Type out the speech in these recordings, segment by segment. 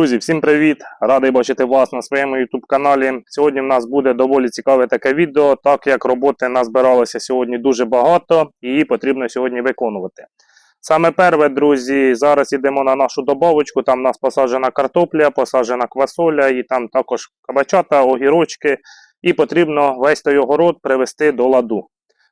Друзі, всім привіт! Радий бачити вас на своєму YouTube каналі. Сьогодні в нас буде доволі цікаве таке відео, так як роботи назбиралося сьогодні дуже багато і її потрібно сьогодні виконувати. Саме перше, друзі, зараз йдемо на нашу добавочку. Там у нас посаджена картопля, посаджена квасоля, і там також кабачата, огірочки. І потрібно весь той огород привести до ладу.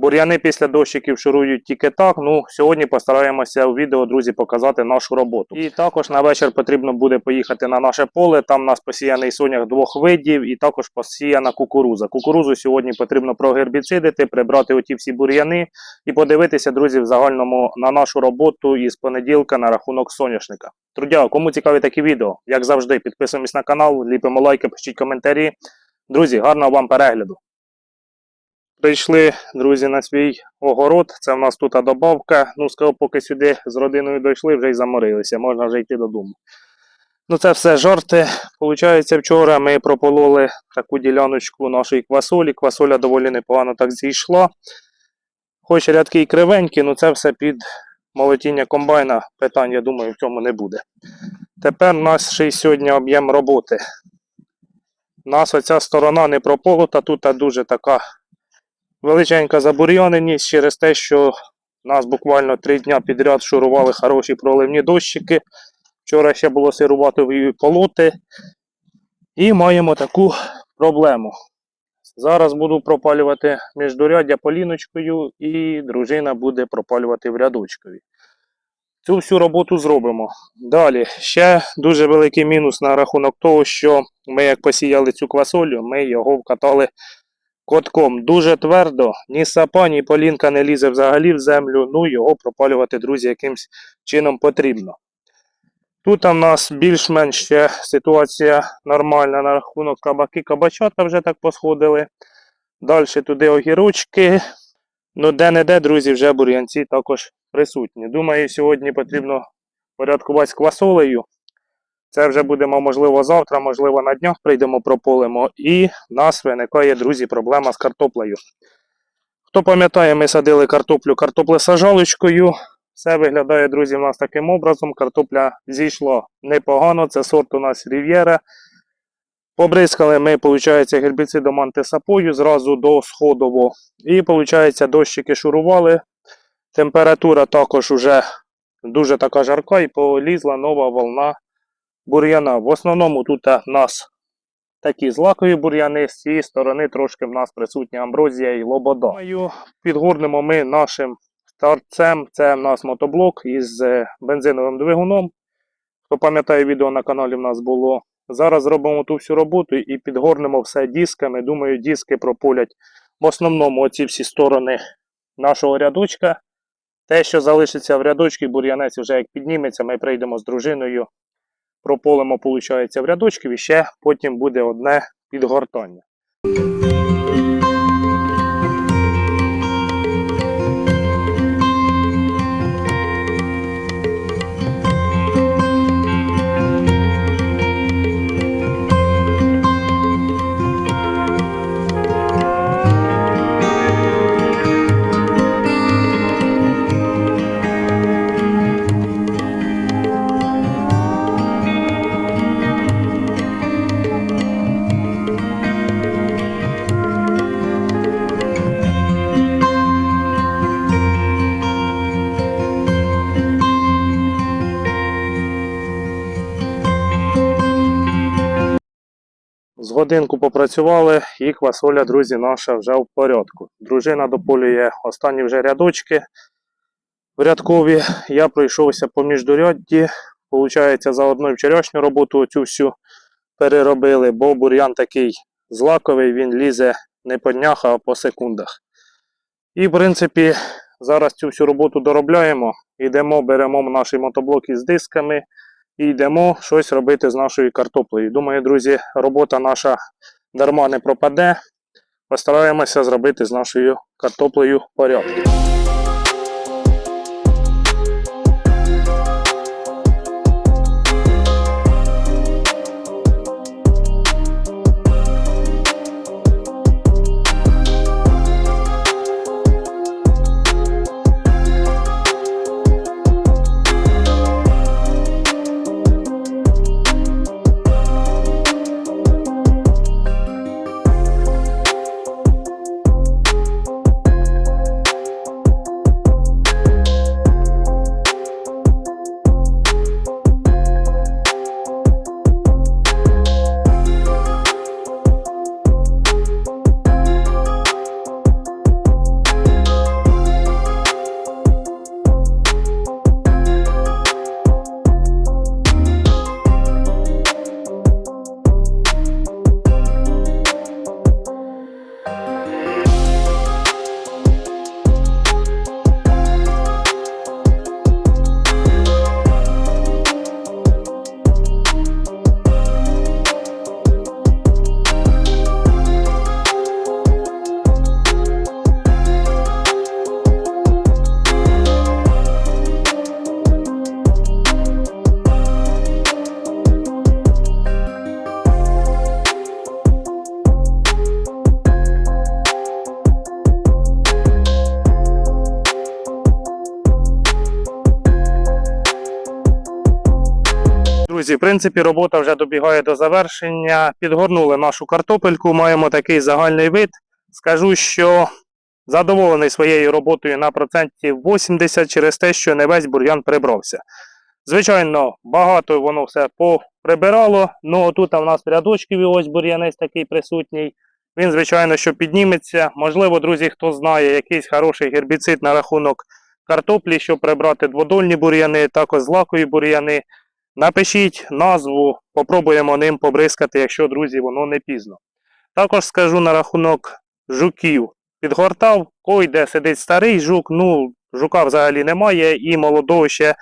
Бур'яни після дощиків шурують тільки так. Ну, сьогодні постараємося у відео, друзі, показати нашу роботу. І також на вечір потрібно буде поїхати на наше поле. Там у нас посіяний сонях двох видів, і також посіяна кукуруза. Кукурузу сьогодні потрібно прогербіцидити, прибрати оті всі бур'яни і подивитися, друзі, в загальному на нашу роботу із понеділка на рахунок соняшника. Трудя, кому цікаві такі відео, як завжди, підписуємось на канал, ліпимо лайки, пишіть коментарі. Друзі, гарного вам перегляду! Прийшли, друзі, на свій огород. Це в нас тут добавка. Ну, сказав, поки сюди з родиною дійшли, вже й заморилися, можна вже йти додому. Ну, це все жарти. Получається, вчора ми пропололи таку діляночку нашої квасолі. Квасоля доволі непогано так зійшла. Хоч рядки і кривенькі, ну це все під молотіння комбайна. Питань, я думаю, в цьому не буде. Тепер у нас ще й сьогодні об'єм роботи. У нас оця сторона не прополота, тут дуже така величенька забур'яненість через те, що нас буквально три дня підряд шурували хороші проливні дощики. Вчора ще було сируватові полоти. І маємо таку проблему. Зараз буду пропалювати міждуряддя поліночкою, і дружина буде пропалювати в рядочкові. Цю всю роботу зробимо. Далі, ще дуже великий мінус на рахунок того, що ми як посіяли цю квасолю, ми його вкатали котком дуже твердо, ні сапа, ні полінка не лізе взагалі в землю, ну його пропалювати, друзі, якимсь чином потрібно. Тут у нас більш-менш ще ситуація нормальна на рахунок кабаки, кабачата вже так посходили. Далі туди огірочки. Ну, де-не-де, друзі, вже бур'янці також присутні. Думаю, сьогодні потрібно порядкувати з квасолею. Це вже будемо, можливо, завтра, можливо, на днях прийдемо прополимо. І в нас виникає, друзі, проблема з картоплею. Хто пам'ятає, ми садили картоплю картоплесажалочкою. Все виглядає, друзі, у нас таким образом. Картопля зійшла непогано. Це сорт у нас Рів'єра. Побризкали ми, виходить, гербіцидом антисапою зразу до сходово. І, виходить, дощики шурували. Температура також вже дуже така жарка і полізла нова волна бур'яна. В основному тут у нас такі злакові бур'яни, з цієї сторони трошки в нас присутня амброзія і лобода. Підгорнемо ми нашим старцем. Це в нас мотоблок із е, бензиновим двигуном. Хто пам'ятає, відео на каналі в нас було. Зараз зробимо ту всю роботу і підгорнемо все дисками. Думаю, диски прополять в основному оці всі сторони нашого рядочка. Те, що залишиться в рядочці, бур'янець вже як підніметься, ми прийдемо з дружиною прополимо, виходить, в рядочків і ще потім буде одне підгортання. Годинку попрацювали і квасоля, друзі, наша вже в порядку. Дружина дополює останні вже рядочки в рядкові. Я пройшовся по міждурядді. Получається, заодно і вчорашню роботу цю всю переробили, бо бур'ян такий злаковий, він лізе не по днях, а по секундах. І, в принципі, зараз цю всю роботу доробляємо. Йдемо, беремо наші мотоблоки з дисками і йдемо щось робити з нашою картоплею. Думаю, друзі, робота наша дарма не пропаде. Постараємося зробити з нашою картоплею порядок. Друзі, в принципі, робота вже добігає до завершення. Підгорнули нашу картопельку, маємо такий загальний вид. Скажу, що задоволений своєю роботою на проценті 80 через те, що не весь бур'ян прибрався. Звичайно, багато воно все поприбирало, ну тут в нас рядочків і ось бур'янець такий присутній. Він, звичайно, що підніметься. Можливо, друзі, хто знає якийсь хороший гербіцид на рахунок картоплі, щоб прибрати дводольні бур'яни, також злакові бур'яни. Напишіть назву, попробуємо ним побризкати, якщо, друзі, воно не пізно. Також скажу на рахунок жуків. Підгортав, ой, де сидить старий жук, ну, жука взагалі немає і молодого ще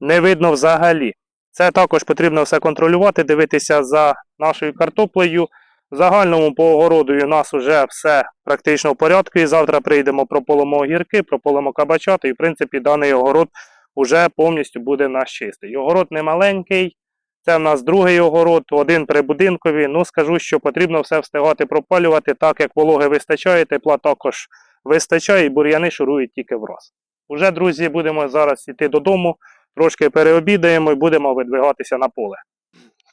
не видно взагалі. Це також потрібно все контролювати, дивитися за нашою картоплею. В загальному по огороду у нас вже все практично в порядку. І завтра прийдемо, прополимо огірки, прополимо кабачати. І в принципі даний огород вже повністю буде наш чистий. Огород не маленький, це в нас другий огород, один прибудинковий. Ну скажу, що потрібно все встигати пропалювати, так як вологи вистачає, тепла також вистачає, і бур'яни шурують тільки враз. Уже, друзі, будемо зараз йти додому, трошки переобідаємо і будемо видвигатися на поле.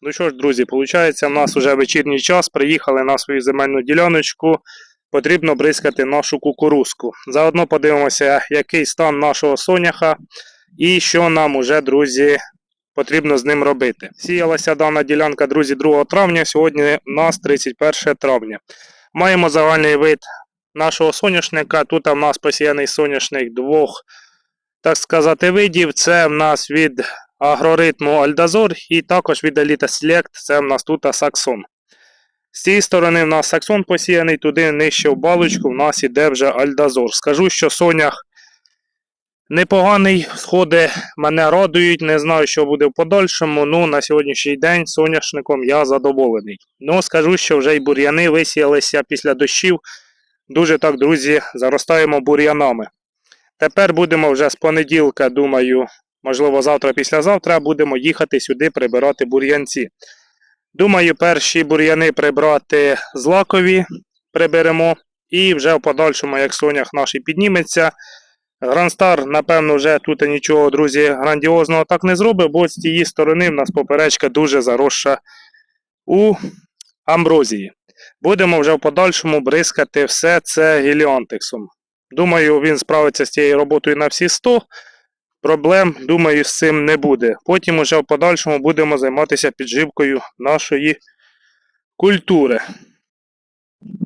Ну що ж, друзі, виходить, в нас вже вечірній час. Приїхали на свою земельну діляночку. Потрібно бризкати нашу кукурузку. Заодно подивимося, який стан нашого соняха і що нам уже, друзі, потрібно з ним робити. Сіялася дана ділянка, друзі, 2 травня. Сьогодні у нас 31 травня. Маємо загальний вид нашого соняшника. Тут у нас посіяний соняшник двох, так сказати, видів. Це в нас від агроритму Альдазор і також від Elite Select, це в нас тут Саксон. З цієї сторони в нас Саксон посіяний, туди нижче в балочку в нас іде вже Альдазор. Скажу, що Сонях непоганий, сходи мене радують, не знаю, що буде в подальшому. Ну, на сьогоднішній день соняшником я задоволений. Ну, скажу, що вже й бур'яни висіялися після дощів. Дуже так, друзі, заростаємо бур'янами. Тепер будемо вже з понеділка, думаю, можливо, завтра, післязавтра будемо їхати сюди прибирати бур'янці. Думаю, перші бур'яни прибрати злакові приберемо. І вже в подальшому, як сонях наш підніметься. Грандстар, напевно, вже тут нічого, друзі, грандіозного так не зробить, бо з цієї сторони в нас поперечка дуже заросша у амброзії. Будемо вже в подальшому бризкати все це геліантексом. Думаю, він справиться з цією роботою на всі 100. Проблем, думаю, з цим не буде. Потім уже в подальшому будемо займатися підживкою нашої культури.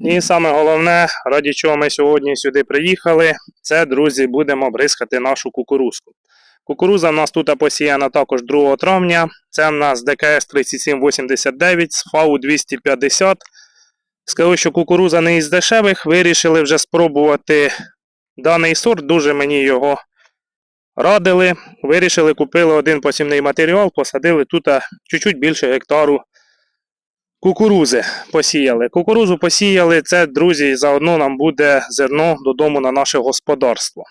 І саме головне, раді чого ми сьогодні сюди приїхали, це, друзі, будемо бризкати нашу кукурузку. Кукуруза в нас тут посіяна також 2 травня. Це в нас ДКС 3789 з ФАУ 250. Скажу, що кукуруза не із дешевих. Вирішили вже спробувати даний сорт, дуже мені його радили. Вирішили, купили один посівний матеріал, посадили тут чуть-чуть більше гектару кукурузи посіяли. Кукурузу посіяли, це, друзі, заодно нам буде зерно додому на наше господарство.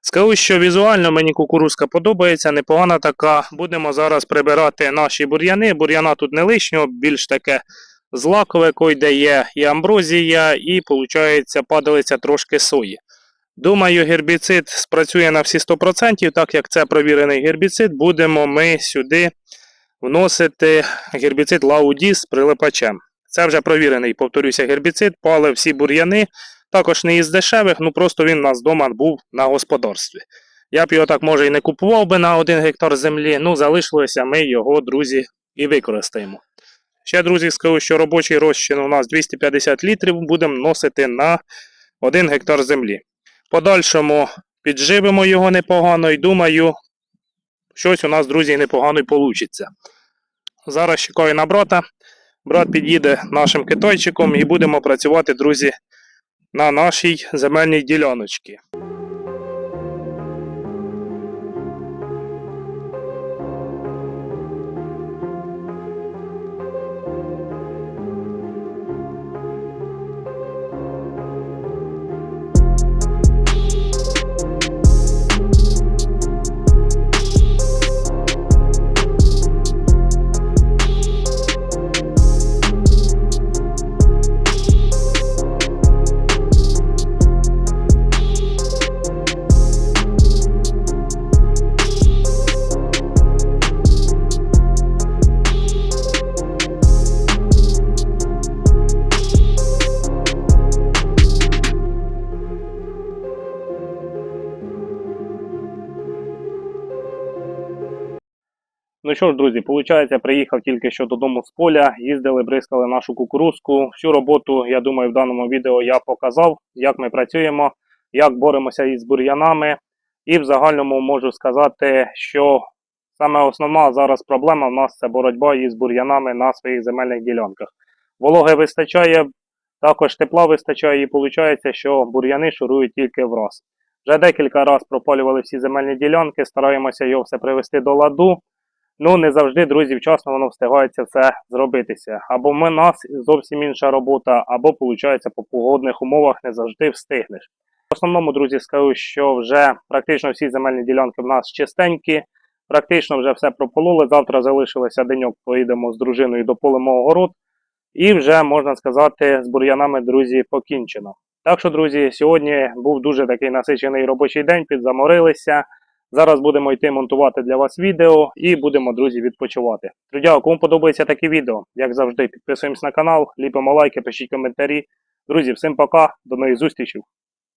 Скажу, що візуально мені кукурузка подобається, непогана така. Будемо зараз прибирати наші бур'яни. Бур'яна тут не лишнього, більш таке злакове, койде є і амброзія, і, виходить, падалиця трошки сої. Думаю, гербіцид спрацює на всі 100%, так як це провірений гербіцид, будемо ми сюди вносити гербіцид Лаудіс з прилипачем. Це вже провірений, повторюся, гербіцид, пали всі бур'яни. Також не із дешевих, ну просто він у нас вдома був на господарстві. Я б його так може і не купував би на 1 гектар землі, ну залишилося, ми його, друзі, і використаємо. Ще, друзі, скажу, що робочий розчин у нас 250 літрів будемо носити на 1 гектар землі. Подальшому підживимо його непогано і думаю, щось у нас, друзі, непогано й вийде. Зараз чекаю на брата. Брат під'їде нашим китайчиком і будемо працювати, друзі, на нашій земельній діляночці. Ну що ж, друзі, виходить, приїхав тільки що додому з поля, їздили, бризкали нашу кукурузку. Всю роботу, я думаю, в даному відео я показав, як ми працюємо, як боремося із бур'янами. І в загальному можу сказати, що саме основна зараз проблема в нас це боротьба із бур'янами на своїх земельних ділянках. Вологи вистачає, також тепла вистачає, і виходить, що бур'яни шурують тільки враз. Вже декілька разів пропалювали всі земельні ділянки, стараємося його все привести до ладу. Ну, не завжди, друзі, вчасно воно встигається все зробитися. Або ми нас зовсім інша робота, або, виходить, по погодних умовах не завжди встигнеш. В основному, друзі, скажу, що вже практично всі земельні ділянки в нас чистенькі, практично вже все пропололи. Завтра залишилося деньок, поїдемо з дружиною до полемо огород. І вже, можна сказати, з бур'янами, друзі, покінчено. Так що, друзі, сьогодні був дуже такий насичений робочий день, підзаморилися. Зараз будемо йти монтувати для вас відео і будемо, друзі, відпочивати. Друзі, кому подобається таке відео, як завжди, підписуємось на канал, ліпимо лайки, пишіть коментарі. Друзі, всім пока, до нових зустрічей.